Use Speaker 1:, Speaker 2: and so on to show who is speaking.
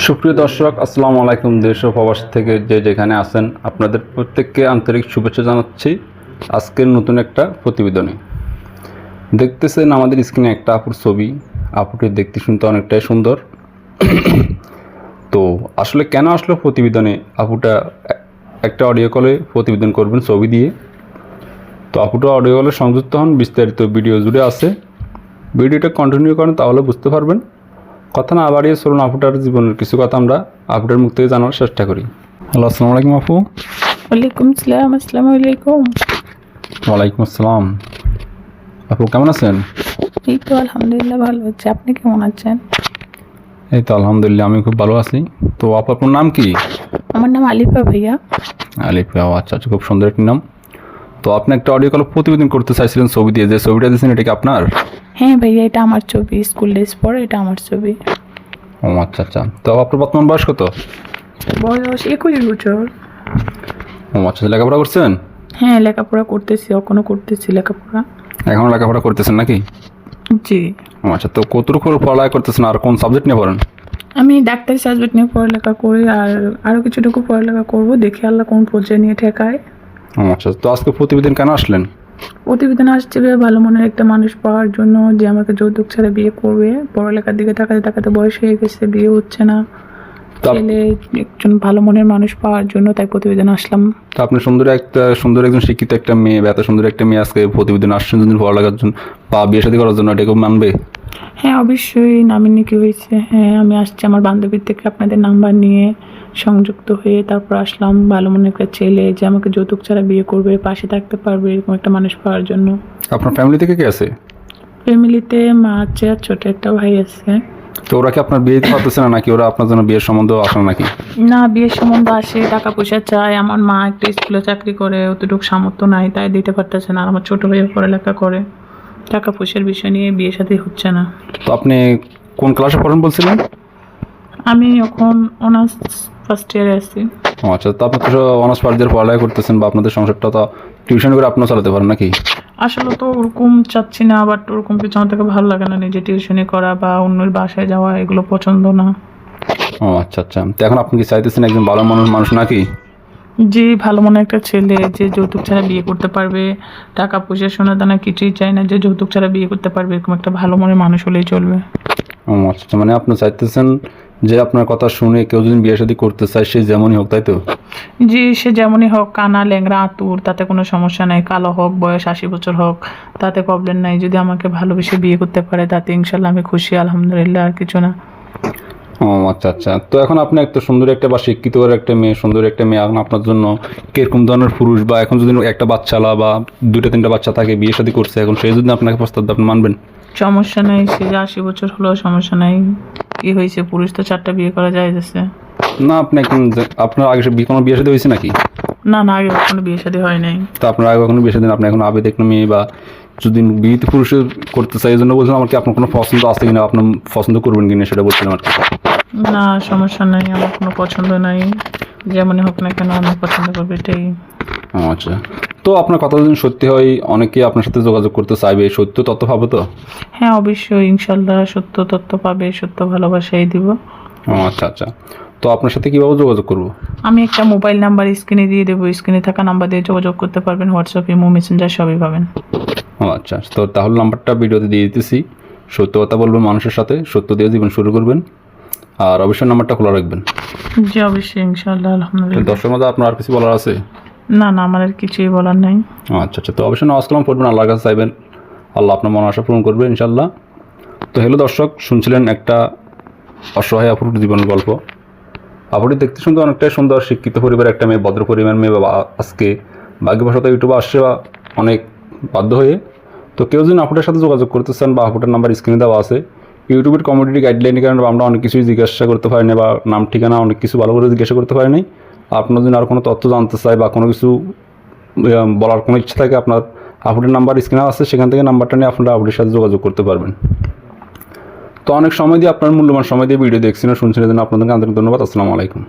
Speaker 1: সুপ্রিয় দর্শক, আসসালামু আলাইকুম দেশ ও প্রবাস থেকে যে যেখানে আছেন, আপনাদের প্রত্যেককে আন্তরিক শুভেচ্ছা জানাচ্ছি আজকের নতুন একটা প্রতিবেদনে। দেখতেছেন আমাদের স্ক্রিনে একটা আপুর ছবি। আপুটি দেখতে শুনতে অনেকটাই সুন্দর। তো আসলে কেন আসলো প্রতিবেদনে? আপুটা একটা অডিও কলে প্রতিবেদন করবেন ছবি দিয়ে। তো আপুটা অডিও কলে সংযুক্ত হন, বিস্তারিত ভিডিও জুড়ে আছে। ভিডিওটা কন্টিনিউ করেন তাহলে বুঝতে পারবেন। কথা না বাড়িয়ে চলুন আপুটার জীবনের কিছু কথা আমরা আপুটার মুখ থেকে জানার চেষ্টা করি। হ্যালো আসসালামু আলাইকুম আপু।
Speaker 2: ওয়ালাইকুম সালাম আসসালামু আলাইকুম।
Speaker 1: ওয়ালাইকুম আসসালাম। আপু কেমন আছেন?
Speaker 2: এই তো আলহামদুলিল্লাহ ভালো আছি। আপনি কেমন আছেন?
Speaker 1: এই তো আলহামদুলিল্লাহ আমি খুব ভালো আছি। তো আপু আপনার নাম কি?
Speaker 2: আমার নাম আলিফা ভাইয়া।
Speaker 1: আলিফা আচ্ছা আচ্ছা খুব সুন্দর একটি নাম। তো আপনি একটা অডিও কল প্রতিবেদন করতে চাইছিলেন ছবি দিয়ে যে ছবিটা দিয়েছেন এটা কি আপনার?
Speaker 2: হ্যাঁ ভাইয়া এটা আমার ছবি স্কুল ড্রেস পরে এটা আমার ছবি।
Speaker 1: ও আচ্ছা আচ্ছা। তো আপনার বর্তমান বয়স কত?
Speaker 2: বয়স একুশ বছর।
Speaker 1: ও আচ্ছা লেখাপড়া করছেন?
Speaker 2: হ্যাঁ লেখাপড়া করতেছি এখনও করতেছি লেখাপড়া।
Speaker 1: এখনও লেখাপড়া করতেছেন নাকি?
Speaker 2: জি।
Speaker 1: ও আচ্ছা তো কতটুকু পড়ালেখা করতেছেন আর কোন সাবজেক্ট নিয়ে পড়েন?
Speaker 2: আমি ডাক্তারি সাবজেক্ট নিয়ে পড়ালেখা করি আর আরও কিছুটুকু পড়ালেখা করব দেখি আল্লাহ কোন পর্যায়ে নিয়ে ঠেকায়।
Speaker 1: আচ্ছা তো আজকে প্রতিবেদন কেন আসলেন?
Speaker 2: প্রতিবেদন আসছে যে ভালো মনের একটা মানুষ পাওয়ার জন্য যে আমাকে যৌতুক ছাড়া বিয়ে করবে। পড়ালেখার দিকে তাকাতে তাকাতে বয়স হয়ে গেছে বিয়ে হচ্ছে না। ছেলে একজন ভালো মনের মানুষ পাওয়ার জন্য তাই প্রতিবেদন আসলাম।
Speaker 1: তো আপনি সুন্দর একটা সুন্দর একজন শিক্ষিত একটা মেয়ে বা এত সুন্দর একটা মেয়ে আজকে প্রতিবেদন আসছেন যদি পড়ালেখার জন্য বা বিয়ে শাদী করার জন্য এটা কেউ মানবে?
Speaker 2: হ্যাঁ অবশ্যই নামিনি কি হয়েছে? হ্যাঁ আমি আসছি আমার বান্ধবীর থেকে আপনাদের নাম্বার নিয়ে। সংযুক্ত হয়ে তারপর আসলাম ভালো মনে একটা ছেলে যে আমাকে যৌতুক ছাড়া বিয়ে করবে পাশে থাকতে পারবে এরকম একটা মানুষ পাওয়ার জন্য।
Speaker 1: আপনার ফ্যামিলি থেকে কে আছে?
Speaker 2: ফ্যামিলিতে মা আছে আর ছোট একটা ভাই আছে।
Speaker 1: তো ওরা কি আপনার বিয়ে পারতেছে না নাকি ওরা আপনার জন্য বিয়ের সম্বন্ধ আসে নাকি?
Speaker 2: না বিয়ের সম্বন্ধ আসে টাকা পয়সা চায়। আমার মা একটা স্কুলে চাকরি করে অতটুকু সামর্থ্য নাই তাই দিতে পারতেছে না। আর আমার ছোট ভাইও পড়ালেখা করে। টাকা পয়সার বিষয় নিয়ে বিয়ে সাথে হচ্ছে না।
Speaker 1: তো আপনি কোন ক্লাসে পড়েন বলছিলেন?
Speaker 2: আমি এখন অনার্স ফার্স্ট ইয়ারে আছি।
Speaker 1: ও আচ্ছা তো আপনি তো অনার্স পার্ট দিয়ে পড়ালেখা করতেছেন বা আপনাদের সংসারটা তো টিউশন করে আপনিও চালাতে পারেন নাকি?
Speaker 2: আসলে তো ওরকম চাচ্ছি না বাট ওরকম কিছু আমার থেকে ভালো লাগে না নিজে টিউশনি করা বা অন্যের বাসায় যাওয়া এগুলো পছন্দ না।
Speaker 1: ও আচ্ছা আচ্ছা। তো এখন আপনি কি চাইতেছেন একজন ভালো মানুষ মানুষ নাকি?
Speaker 2: যে ভালো মনে একটা ছেলে যে যৌতুক ছাড়া বিয়ে করতে পারবে টাকা পয়সা সোনা দানা কিছুই চাই না যে যৌতুক ছাড়া বিয়ে করতে পারবে এরকম একটা ভালো মনের মানুষ হলেই চলবে।
Speaker 1: ও আচ্ছা আচ্ছা, মানে আপনি চাইতেছেন যে আপনার কথা শুনে কেউ যদি বিয়ে শাদী করতে চায় সে যেমনই হোক তাই তো?
Speaker 2: যে সে যেমনই হোক কানা ল্যাংরা আতুর তাতে কোনো সমস্যা নাই। কালো হোক বয়স আশি বছর হোক তাতে প্রবলেম নাই। যদি আমাকে ভালোবেসে বিয়ে করতে পারে তাতে ইনশাল্লাহ আমি খুশি আলহামদুলিল্লাহ আর কিছু না।
Speaker 1: ও আচ্ছা আচ্ছা। তো এখন আপনি একটা সুন্দর একটা বা শিক্ষিত একটা মেয়ে সুন্দর একটা মেয়ে এখন আপনার জন্য কীরকম ধরনের পুরুষ বা এখন যদি একটা বাচ্চালা বা দুইটা তিনটা বাচ্চা থাকে বিয়ে শাদী করছে এখন সে যদি আপনাকে প্রস্তাব আপনি মানবেন?
Speaker 2: সমস্যা নাই সে যে আশি বছর হলেও সমস্যা নাই। কি হয়েছে? পুরুষ তো চারটা বিয়ে করা যায় যাচ্ছে
Speaker 1: না আপনি এখন আপনার আগে বি- কোনো বিয়ে শাদী হয়েছে নাকি?
Speaker 2: না না আগে কখনো বিয়ে শাদী হয় নাই।
Speaker 1: তো আপনার আগে কখনো বিয়ে শাদী আপনি এখন আবে দেখুন মেয়ে বা যদি বিয়েতে পুরুষে করতে চাই এই জন্য বলছিলাম আমার কি আপনার কোনো পছন্দ আছে কিনা? আপনার পছন্দ করবেন কিনা সেটা বলছিলাম আর কি।
Speaker 2: না সমস্যা নাই আমার কোনো পছন্দ নাই। যেমনই হোক না কেন আমি পছন্দ করব এটাই।
Speaker 1: ও আচ্ছা। তো আপনার কথা যদি সত্যি হয় অনেকে আপনার সাথে যোগাযোগ করতে চাইবে। সত্য তথ্য পাবে তো?
Speaker 2: হ্যাঁ অবশ্যই। ইনশাল্লাহ সত্য তথ্য পাবে সত্য ভালোবাসাই দিব।
Speaker 1: ও আচ্ছা আচ্ছা। তো আপনার সাথে কীভাবে যোগাযোগ করব?
Speaker 2: আমি একটা মোবাইল নাম্বার স্ক্রিনে দিয়ে দেবো। স্ক্রিনে থাকা নাম্বার দিয়ে যোগাযোগ করতে পারবেন। হোয়াটসঅ্যাপ ইমো মেসেঞ্জার সবই পাবেন।
Speaker 1: ও আচ্ছা। তো তাহলে নাম্বারটা ভিডিওতে দিয়ে দিতেছি। সত্য কথা বলবেন মানুষের সাথে সত্য দিয়ে জীবন শুরু করবেন। আর অবশ্যই নাম্বারটা খোলা রাখবেন।
Speaker 2: জি অবশ্যই। ইনশাল্লাহ
Speaker 1: তো
Speaker 2: আলহামদুলিল্লাহ।
Speaker 1: দর্শকের মধ্যে আপনার আর কিছু বলার আছে?
Speaker 2: না না, আমার আর কিছুই বলার নাই।
Speaker 1: আচ্ছা আচ্ছা। তো অবশ্যই নামাজ কালাম পড়বেন, আল্লাহর কাছে চাইবেন। আল্লাহ আপনার মন আশা পূরণ করবে ইনশাল্লাহ তো হ্যালো দর্শক, শুনছিলেন একটা অসহায় আপুর জীবনের গল্প। আপুটি দেখতে শুনতে অনেকটাই সুন্দর, শিক্ষিত পরিবার একটা মেয়ে, ভদ্র পরিবার মেয়ে বাবা আজকে ভাগ্যবশত ইউটিউবে আসছে বা অনেক বাধ্য হয়ে। তো কেউ যদি আপুটার সাথে যোগাযোগ করতে চান বা আপুটার নাম্বার স্ক্রিনে দেওয়া আছে, ইউটিউবের কমিউনিটি গাইডলাইনের কারণে আমরা অনেক কিছুই জিজ্ঞাসা করতে পারিনি বা নাম ঠিকানা অনেক কিছু ভালো করে জিজ্ঞাসা করতে পারিনি। আপনার যদি আর কোনো তথ্য জানতে চাই বা কোনো কিছু বলার কোনো ইচ্ছা থাকে, আপনার আপডেট নাম্বার স্ক্রিনে আছে, সেখান থেকে নাম্বারটা নিয়ে আপনারা আপডের সাথে যোগাযোগ করতে পারবেন। তো অনেক সময় দিয়ে, আপনার মূল্যবান সময় দিয়ে ভিডিও দেখছি না শুনছেন জন্য আপনাদেরকে আন্তরিক ধন্যবাদ, আসসালামু আলাইকুম।